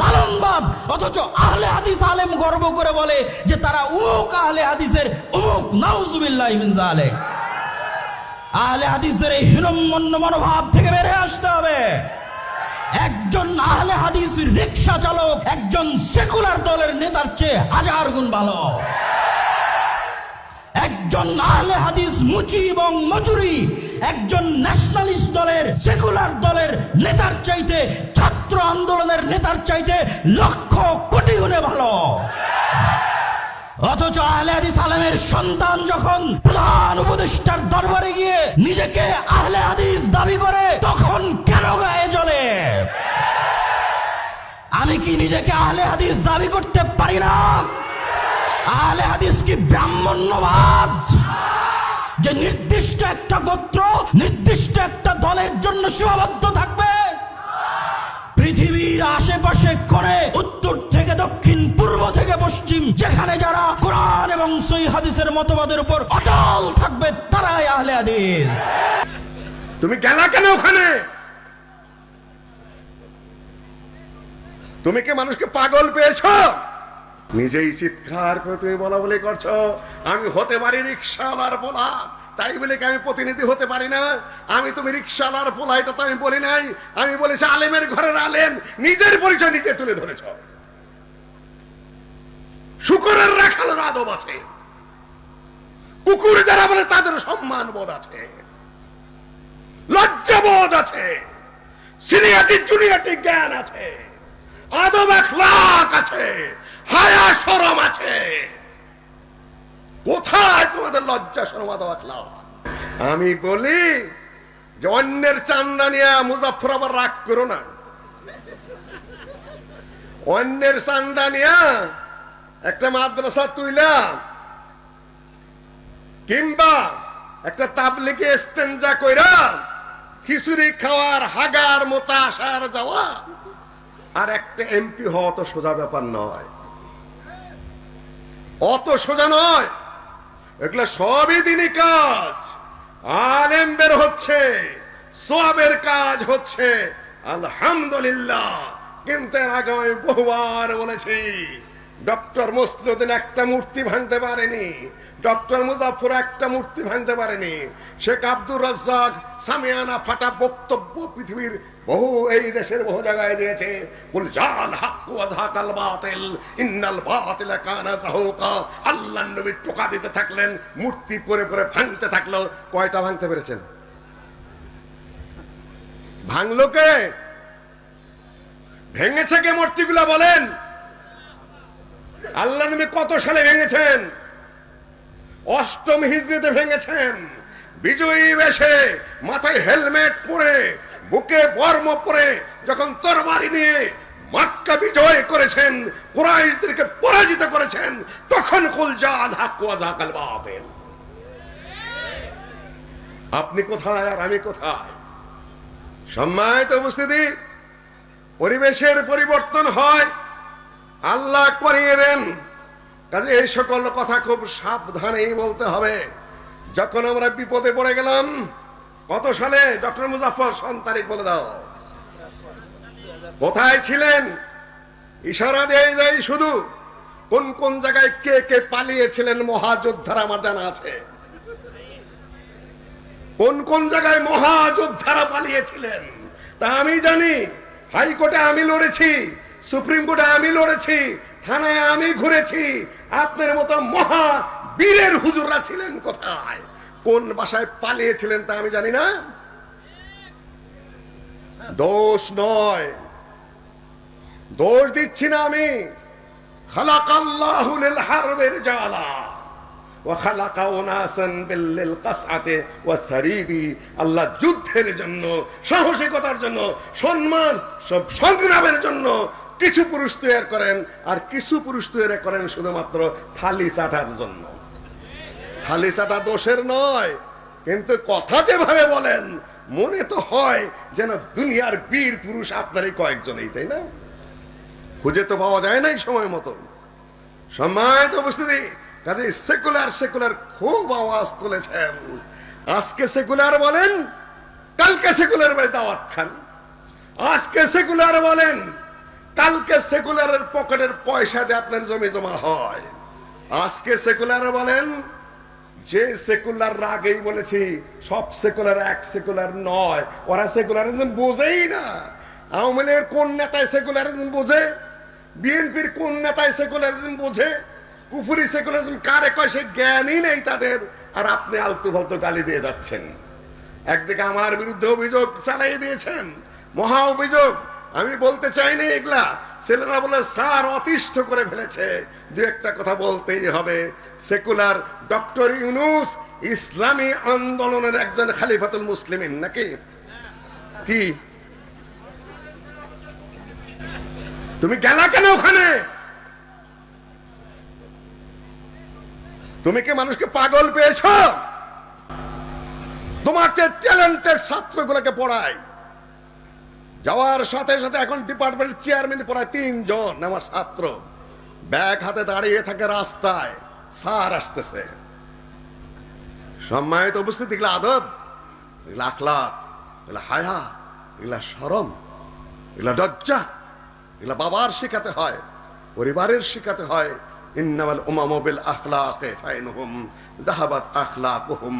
লালনবাদ অথচ আহলে হাদিস আলেম গর্ব করে বলে যে তারা উমুক আহলে হাদিসের, উমুক নাউজুবিল্লাহ মিন আহলে হাদিসের এই হিরম্মন্য মনোভাব থেকে বেরে আসতে হবে। একজন আহলে হাদিস রিক্সা চালক, একজন সেকুলার দলের নেতার চেয়ে হাজার গুণ ভালো। একজন আহলে হাদিস, মুচি এবং মজুরি একজন ন্যাশনালিস্ট দলের সেকুলার দলের নেতার চাইতে, ছাত্র আন্দোলনের নেতার চাইতে লক্ষ কোটি গুণে ভালো। অথচ আহলে হাদিস আলেমের সন্তান যখন প্রধান উপদেষ্টার দরবারে গিয়ে নিজেকে আহলে হাদিস দাবি করে, তখন কেন গায়ে জ্বলে আমি কি নিজেকে আহলে হাদিস দাবি করতে পারি না? আহলে হাদিস কি ব্রাহ্মণ্যবাদ? যে নির্দিষ্ট একটা গোত্র, নির্দিষ্ট একটা দলের জন্য সীমাবদ্ধ থাকবে। পৃথিবীর আশেপাশে করে উত্তর থেকে দক্ষিণ, পূর্ব থেকে পশ্চিম, যেখানে যারা কোরআন এবং সই হাদিসের মতবাদের উপর অটল থাকবে, তারাই আহলে হাদিস। তুমি গেলা কেন ওখানে? তুমি কি মানুষকে পাগল পেয়েছ? নিজেই চিৎকার করে তুমি বলা বলে করছ। আমি হতে পারি রিক্সাওয়ালার বলা তাই বলে কি আমি প্রতিনিধি হতে পারি না? আমি তুমি রিক্সাওয়ালার পোলা, এটা তো আমি বলি নাই। আমি বলেছি আলেমের ঘরের আলেম, নিজের পরিচয় নিজে তুলে ধরেছ। শুকরের রাখালের আদব আছে। কুকুর যারা বলে তাদের সম্মান বোধ আছে। লজ্জাবোধ আছে। সিনিয়াটিক জুনিয়াটিক জ্ঞান আছে। আদব আখলাক আছে। হায়া শরম আছে। কোথায় তোমাদের লজ্জা আদব আখলাক আমি বলি যে অন্যের চান্দা নিয়ে মুজাফর আবার রাগ করো না। অন্যের চান্দা নিয়ে একটা মাদ্রাসা তুইলা, কিংবা একটা তাবলিকে ইস্তেঞ্জা কইরা খিচুড়ি খাওয়ার হাগার মতো আসার যাওয়া। আর একটা এমপি হওয়া তো সোজা ব্যাপার নয়। অত সোজা নয়। এগুলো সবই দিনই কাজ। আলেম বের হচ্ছে সবের কাজ হচ্ছে। আলহামদুলিল্লাহ। কিন্তু এর আগে আমি বহুবার বলেছি ডক্টর মুসলুদ্দিন একটা মূর্তি ভাঙতে পারেনি। ডক্টর মুজাফর একটা মূর্তি ভাঙতে পারেনি। শেখ আব্দুর রাজ্জাক, সামিয়ানা ফাটা বক্তব্য পৃথিবীর বহু, এই দেশের বহু জায়গায় দিয়েছে। কুল জাল হক ওয়া যাহাকাল বাতিল, ইন্নাল বাতিলা কানা যাহুকা আল্লাহর নবী টোকা দিতে থাকলেন, মূর্তি পরে পরে ভাঙতে থাকল। কয়টা ভাঙতে পেরেছেন? ভাঙলো কে? ভেঙেছে কে মূর্তিগুলো বলেন? আল্লাহ নবী কত সালে ভেঙেছেন? অষ্টম হিজড়িতে ভেঙেছেন। বিজয়ী বেশে মাথায় হেলমেট পরে, বুকে বর্ম পরে যখন তরবারি নিয়ে মাক্কা বিজয় করেছেন, কুরাইশদেরকে পরাজিত করেছেন, তখন কুল জাল হাক ওয়া যাকাল বাতিল। আপনি কোথায় আর আমি কোথায়? সম্মানিত উপস্থিতি, পরিবেশের পরিবর্তন হয় আল্লাহ করিয়ে দেন। কাজে এই সকল কথা খুব সাবধানেই বলতে হবে। যখন আমরা বিপদে পড়ে গেলাম, কত সালে? ডক্টর মুজাফর সন তারিখ বলে দাও। কোথায় ছিলেন? ইশারা দিয়ে যাই শুধু। কোন কোন জায়গায় কে কে পালিয়েছিলেন মহাযোদ্ধারা আমার জানা আছে। কোন কোন জায়গায় মহাযোদ্ধারা পালিয়েছিলেন? তা আমি জানি। হাইকোর্টে আমি লড়েছি। সুপ্রিম কোর্টে আমি লড়েছি থানায় আমি ঘুরেছি আপনার মতো মহা বীরের হুজুররা ছিলেন কোথায় কোন বাসায় পালিয়েছিলেন তা আমি জানি না দোষ নয় দোষ দিচ্ছি না আমি খালাকাল্লাহু লিল হারবের জালা وخلق أناسا بالقصعة والثريد আল্লাহ যুদ্ধের জন্য সাহসিকতার জন্য সম্মান সব সংগ্রামের জন্য কিছু পুরুষ তৈরি করেন আর কিছু পুরুষ তৈরি করেন শুধুমাত্র থালি চাটার জন্য। থালি চাটা দোষের নয়, কিন্তু কথা যেভাবে বলেন, মনে তো হয় যেন দুনিয়ার বীর পুরুষ আপনারই কয়েকজনেই, তাই না? খুঁজে তো পাওয়া যায় নাই সময় মতো। সম্মানিত উপস্থিতি, কাজে সেকুলার সেকুলার খুব আওয়াজ তুলেছেন। আজকে সেকুলার বলেন, কালকে সেকুলার বলে দাওয়াত খান। আজকে সেকুলার বলেন কালকে সেকুলারের পকেটের পয়সা দিয়ে আপনার জমি জমা হয়। আজকে সেকুলার বলেন, যে সেকুলার আগেই বলেছি, সব সেকুলার এক সেকুলার নয়। ওরা সেকুলারিজম বোঝেই না। আওয়ামী লীগের কোন নেতায় সেকুলারিজম বোঝে? বিএনপির কোন নেতায় সেকুলারিজম বোঝে? কুফুরি সেকুলারিজম কারে কয়? সে জ্ঞানই নেই তাদের। আর আপনি আলতু ফালতু গালি দিয়ে যাচ্ছেন। একদিকে আমার বিরুদ্ধে অভিযোগ চালাই দিয়েছেন, মহা অভিযোগ। আমি বলতে চাইনি এগুলা। ছেলেরা বলে, স্যার, অতিষ্ঠ করে ফেলেছে। দু একটা কথা বলতেই হবে। সেকুলার ডক্টর ইউনুস ইসলামী আন্দোলনের একজন খালিফাতুল মুসলিমিন নাকি? কি? তুমি গেলা কেন ওখানে? তুমি কি মানুষকে পাগল পেয়েছ? তোমার চেয়ে ট্যালেন্টেড ছাত্রগুলোকে পড়ায়। যাওয়ার সাথে সাথে এখন ডিপার্টমেন্ট চেয়ারম্যান পড়ায় তিনজন, আমার ছাত্র। ব্যাগ হাতে দাঁড়িয়ে থাকে রাস্তায়। স্যার আসতেছে। সম্মানিত উপস্থিতি, এগুলো আদব, এগুলো আখলাক, এগুলো হায়া, এগুলা সরম, এগুলা লজ্জা, এগুলা বাবার শেখাতে হয়, পরিবারের শেখাতে হয়। ইন্নামাল উমামু বিল আখলাকে ফাইনহুম যাহাবাত আখলাকুহুম।